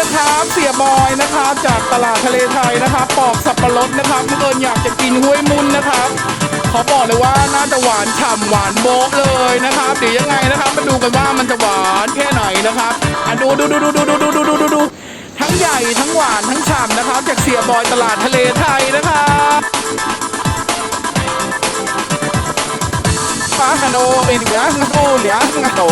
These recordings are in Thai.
นะครับ เสียบอยนะครับ จากตลาดทะเลไทยนะครับ ปอกสับปะรดนะครับเมื่อเกินอยากจะกินห้วยมุนนะครับเขาบอกเลยว่าน่าจะหวานฉ่ำหวานโบ๊ะเลยนะครับเดี๋ยวยังไงนะครับ มาดูกันว่ามันจะหวานแค่ไหนนะครับอะดูดูดูดูดูดูดูดูดูดูดูทั้งใหญ่ทั้งหวานทั้งฉ่ำนะครับ จากเสียบอยตลาดทะเลไทยนะครับปาฮันโอเอ็นยางโอเหลียงโต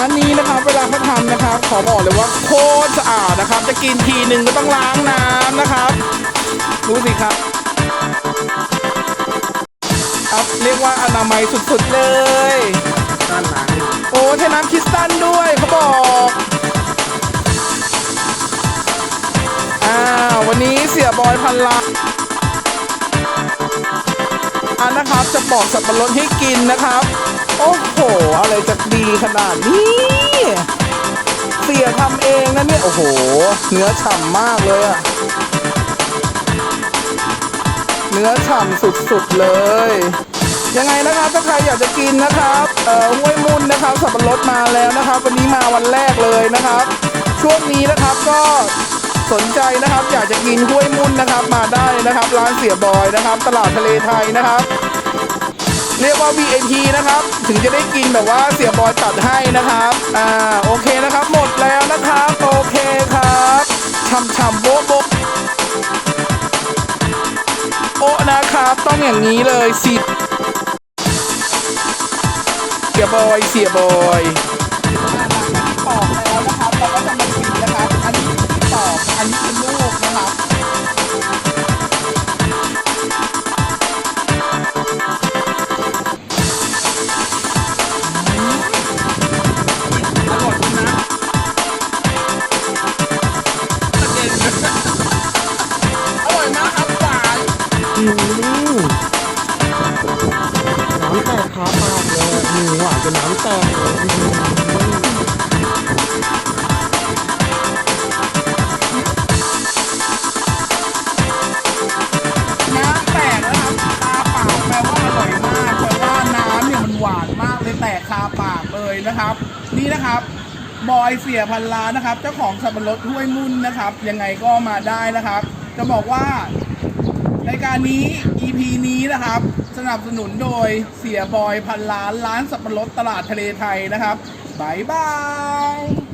ร้านนี้นะครับเวลาเขาทำนะครับ ขอบอกเลยว่าโคตรสะอาดนะครับ จะกินทีหนึ่งก็ต้องล้างน้ำนะครับดูสิครับครับเรียกว่าอนามัยสุดๆเลยโอ้เทน้ำคริสตัลด้วยเขาบอกอ้าววันนี้เสียบอยพันล้านอันนะครับจะปอกสับปะรดให้กินนะครับ โอ้โห อะไรจะดีขนาดนี้ เสียทำเองนะเนี่ย โอ้โห เนื้อฉ่ำมากเลยอะเนื้อฉ่ำสุดๆเลย ยังไงนะครับถ้าใครอยากจะกินนะครับเอ่อห้วยมุนนะครับสับปะรดมาแล้วนะครับ วันนี้มาวันแรกเลยนะครับ ช่วงนี้นะครับก็สนใจนะครับ อยากจะกินห้วยมุนนะครับ มาได้นะครับ ร้านเสียบอยนะครับ ตลาดทะเลไทยนะครับ เรียกว่า VIP นะครับ ถึงจะได้กินแบบว่าเสียบอยตัดให้นะครับ อ่า โอเคนะครับ หมดแล้วนะครับ โอเคครับช่ำๆโบ๊ะโบ๊ะโอ๊ะนะครับ ต้องอย่างนี้เลยสิเสียบอย เสียบอยปอกแล้วนะครับเราก็จะมา น้ำแตกขาปากเลยอืมหวานจนน้ำแตกเลยน้ำแตกนะครับคาปากแปลว่าอร่อยมากแปลว่าน้ำเนี่ยมันหวานมากเลยแตกคาปากเลยนะครับ นี่นะครับบอยเสียพันล้านนะครับ เจ้าของสับปะรดห้วยมุ่นนะครับ ยังไงก็มาได้นะครับ จะบอกว่า รายการนี้ EP นี้นะครับ สนับสนุนโดยเสียบอยพันล้านร้านสับปะรดตลาดทะเลไทยนะครับบายบาย